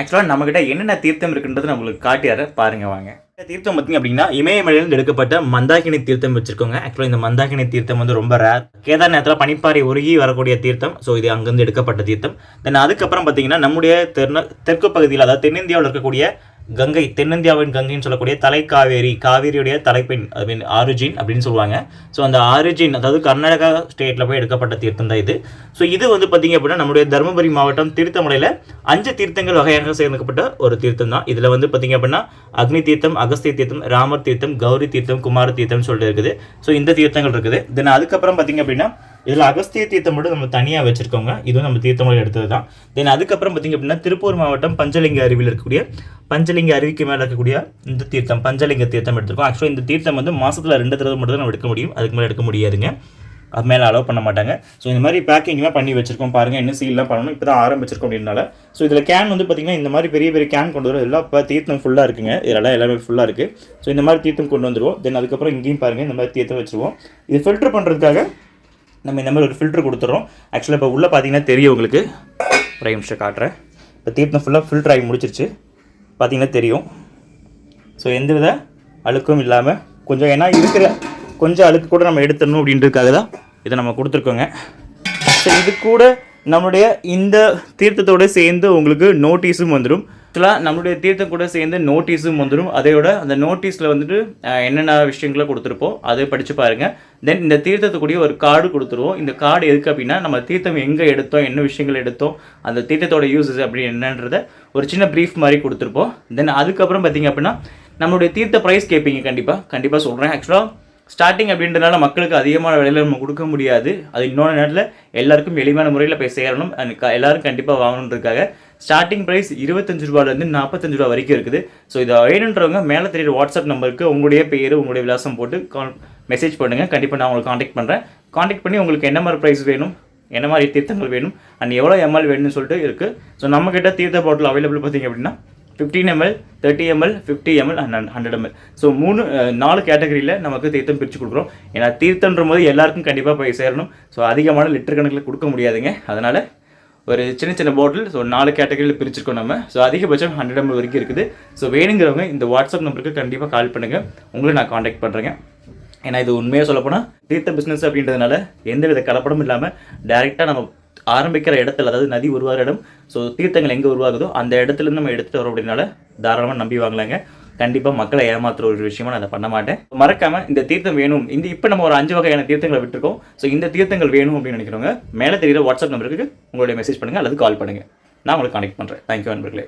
ஆக்சுவலாக நம்மக்கிட்ட என்னென்ன தீர்த்தம் இருக்குன்றது நம்மளுக்கு காட்டியார பாருங்க வாங்க. இந்த தீர்த்தம் பார்த்தீங்க அப்படின்னா இமயமலையிலிருந்து எடுக்கப்பட்ட மந்தாகினி தீர்த்தம் வச்சிருக்கோங்க. ஆக்சுவலாக இந்த மந்தாகினி தீர்த்தம் வந்து ரொம்ப ரேர் கேதார்நாத்தில் பனிப்பாறை உருகி வரக்கூடிய தீர்த்தம். ஸோ இது அங்கேருந்து எடுக்கப்பட்ட தீர்த்தம். தென் அதுக்கப்புறம் பார்த்தீங்கன்னா நம்முடைய தெற்கு பகுதியில் அதாவது தென்னிந்தியாவில் இருக்கக்கூடிய கங்கை தென்னிந்தியாவின் கங்கைன்னு சொல்லக்கூடிய தலைக்காவேரி காவேரியுடைய தலைப்பெண் ஐ மீன் ஆரிஜின் அப்படின்னு சொல்லுவாங்க. ஸோ அந்த ஆரிஜின் அதாவது கர்நாடகா ஸ்டேட்டில் போய் எடுக்கப்பட்ட தீர்த்தம் தான் இது. ஸோ இது வந்து பார்த்தீங்க அப்படின்னா நம்முடைய தருமபுரி மாவட்டம் தீர்த்தமலையில் அஞ்சு தீர்த்தங்கள் வகையாக சேர்ந்துக்கப்பட்ட ஒரு தீர்த்தம் தான். இதில் வந்து பார்த்தீங்க அப்படின்னா அக்னி தீர்த்தம் அகஸ்திய தீர்த்தம் ராமர் தீர்த்தம் கௌரி தீர்த்தம் குமார தீர்த்தம்னு சொல்லிட்டு இருக்குது. ஸோ இந்த தீர்த்தங்கள் இருக்குது. தென் அதுக்கப்புறம் பார்த்தீங்க அப்படின்னா இதில் அகஸ்திய தீர்த்தம் மட்டும் நம்ம தனியாக வச்சுருக்கோங்க. இதுவும் நம்ம தீர்த்தமலை எடுத்தது தான் தென் அதுக்கப்புறம் பார்த்தீங்க அப்படின்னா திருப்பூர் மாவட்டம் பஞ்சலிங்க அருவியில் இருக்கக்கூடிய பஞ்சலிங்க அருவிக்கு மேலே இருக்கக்கூடிய இந்த தீர்த்தம் பஞ்சலிங்க தீர்த்தம் எடுத்திருக்கோம். ஆக்சுவலாக இந்த தீர்த்தம் வந்து மாதத்தில் ரெண்டு தடவை மட்டும் தான் நம்ம எடுக்க முடியும். அதுக்கு மேலே எடுக்க முடியாதுங்க. அது மேலே அலோவ் பண்ண மாட்டாங்க. ஸோ இந்த மாதிரி பேக்கிங்லாம் பண்ணி வச்சிருக்கோம். பாருங்க இன்னும் சீல்லாம் பண்ணணும். இப்போ தான் ஆரம்பிச்சிருக்கோம் அப்படின்னால ஸோ இதில் கேன் வந்து பார்த்தீங்கன்னா இந்த மாதிரி பெரிய பெரிய கேன் கொண்டு வரும். எல்லாம் இப்போ தீர்த்தம் ஃபுல்லாக இருக்குங்க. இதெல்லாம் எல்லாமே ஃபுல்லாக இருக்குது ஸோ இந்த மாதிரி தீர்த்தம் கொண்டு வந்துடுவோம் தென் அதுக்கப்புறம் இங்கேயும் பாருங்கள் இந்த மாதிரி தீர்த்தம் வச்சுருவோம். இது ஃபில்டர் பண்ணுறதுக்காக நம்ம இந்த மாதிரி ஒரு ஃபில்டர் கொடுத்துட்றோம் ஆக்சுவலாக இப்போ உள்ளே பார்த்தீங்கன்னா தெரியும் உங்களுக்கு. ஒரு நிமிஷம் காட்டுறேன். இப்போ தீர்த்தம் ஃபுல்லாக ஃபில்டர் ஆகி முடிச்சிருச்சு. பார்த்தீங்கன்னா தெரியும். ஸோ எந்த வித அழுக்கும் இல்லாமல் கொஞ்சம் ஏன்னா இருக்கிற கொஞ்சம் அழுக்கு கூட நம்ம எடுத்துடணும் அப்படின்றதுக்காக தான் இதை நம்ம கொடுத்துருக்கோங்க. ஸோ இது கூட நம்மளுடைய இந்த தீர்த்தத்தோடு சேர்ந்து உங்களுக்கு நோட்டீஸும் வந்துடும் ஆக்சுவலாக நம்மளுடைய தீர்த்தம் கூட சேர்ந்து நோட்டீஸும் வந்துடும் அதையோட அந்த நோட்டீஸில் வந்துட்டு என்னென்ன விஷயங்களை கொடுத்துருப்போம் அதை படித்து பாருங்கள் தென் இந்த தீர்த்தத்துக்குரிய ஒரு கார்டு கொடுத்துருவோம். இந்த கார்டு எதுக்கு அப்படின்னா நம்ம தீர்த்தம் எங்கே எடுத்தோம் என்ன விஷயங்கள் எடுத்தோம் அந்த தீர்த்தத்தோட யூசஸ் அப்படி என்னன்றத ஒரு சின்ன ப்ரீஃப் மாதிரி கொடுத்துருப்போம். தென் அதுக்கப்புறம் பார்த்தீங்க அப்படின்னா நம்மளுடைய தீர்த்த ப்ரைஸ் கேட்பீங்க கண்டிப்பாக கண்டிப்பாக சொல்கிறேன் ஆக்சுவலாக ஸ்டார்டிங் அப்படின்றனால மக்களுக்கு அதிகமான விலையில் நம்ம கொடுக்க முடியாது. அது இன்னொரு நேரத்தில் எல்லாருக்கும் எளிமையான முறையில் போய் சேரணும். அண்ட் எல்லாரும் கண்டிப்பாக வாங்கணுன்றதுக்காக ஸ்டார்டிங் ப்ரைஸ் இருபத்தஞ்சு ரூபாயிலேருந்து நாற்பத்தஞ்சு ரூபா வரைக்கும் இருக்குது. ஸோ இதை வேணுன்றவங்க மேலே தெரியுற வாட்ஸ்அப் நம்பருக்கு உங்களுடைய பேர் உங்களுடைய விலாசம் போட்டு கால் மெசேஜ் பண்ணுங்கள் கண்டிப்பாக நான் உங்களுக்கு காண்டாக்ட் பண்ணுறேன் காண்டாக்ட் பண்ணி உங்களுக்கு என்ன மாதிரி ப்ரைஸ் வேணும் என்ன மாதிரி தீர்த்தங்கள் வேணும் அண்ட் எவ்வளோ எம்எல் வேணும்னு சொல்லிட்டு இருக்குது ஸோ நம்மக்கிட்ட தீர்த்த பாட்டில் அவைலபிள் பார்த்தீங்க அப்படின்னா fifteen ml thirty ml fifty ml and hundred ml so மூணு நாலு கேட்டகரியில் நமக்கு தீர்த்தம் பிரித்து கொடுக்குறோம். ஏன்னா தீர்த்தன்ற போது எல்லாருக்கும் கண்டிப்பாக போய் சேரணும். ஸோ அதிகமான லிட்டர் கணக்கில் கொடுக்க முடியாதுங்க. அதனால் ஒரு சின்ன சின்ன பாட்டில் ஸோ நாலு கேட்டகரியில் பிரிச்சிருக்கோம் நம்ம. ஸோ அதிகபட்சம் ஹண்ட்ரட் எம்எல் வரைக்கும் இருக்குது. ஸோ வேணுங்கிறவங்க இந்த வாட்ஸ்அப் நம்பருக்கு கண்டிப்பாக கால் பண்ணுங்கள் உங்களை நான் காண்டாக்ட் பண்ணுறேங்க ஏன்னா இது உண்மையாக சொல்லப்போனால் தீர்த்த பிஸ்னஸ் அப்படின்றதுனால எந்த வித கலப்படமும் இல்லாமல் டைரெக்டாக நம்ம ஆரம்பிக்கிற இடத்துல அதாவது நதி உருவாகிற இடம் ஸோ தீர்த்தங்கள் எங்கே உருவாகுதோ அந்த இடத்துல இருந்து நம்ம எடுத்துகிட்டு வரோம் அப்படின்னால தாராளமாக நம்பி வாங்கலாங்க. கண்டிப்பாக மக்களை ஏமாத்துற ஒரு விஷயமா நான் அதை பண்ண மாட்டேன். மறக்காமல் இந்த தீர்த்தம் வேணும். இந்த இப்போ நம்ம ஒரு அஞ்சு வகையான தீர்த்தங்களை விட்டுருக்கோம். ஸோ இந்த தீர்த்தங்கள் வேணும் அப்படின்னு நினைக்கிறவங்க மேலே தெரிகிற வாட்ஸ்அப் நம்பருக்கு உங்களுடைய மெசேஜ் பண்ணுங்கள் அல்லது கால் பண்ணுங்கள் நான் உங்களுக்கு கனெக்ட் பண்ணுறேன் தேங்க்யூ நண்பர்களே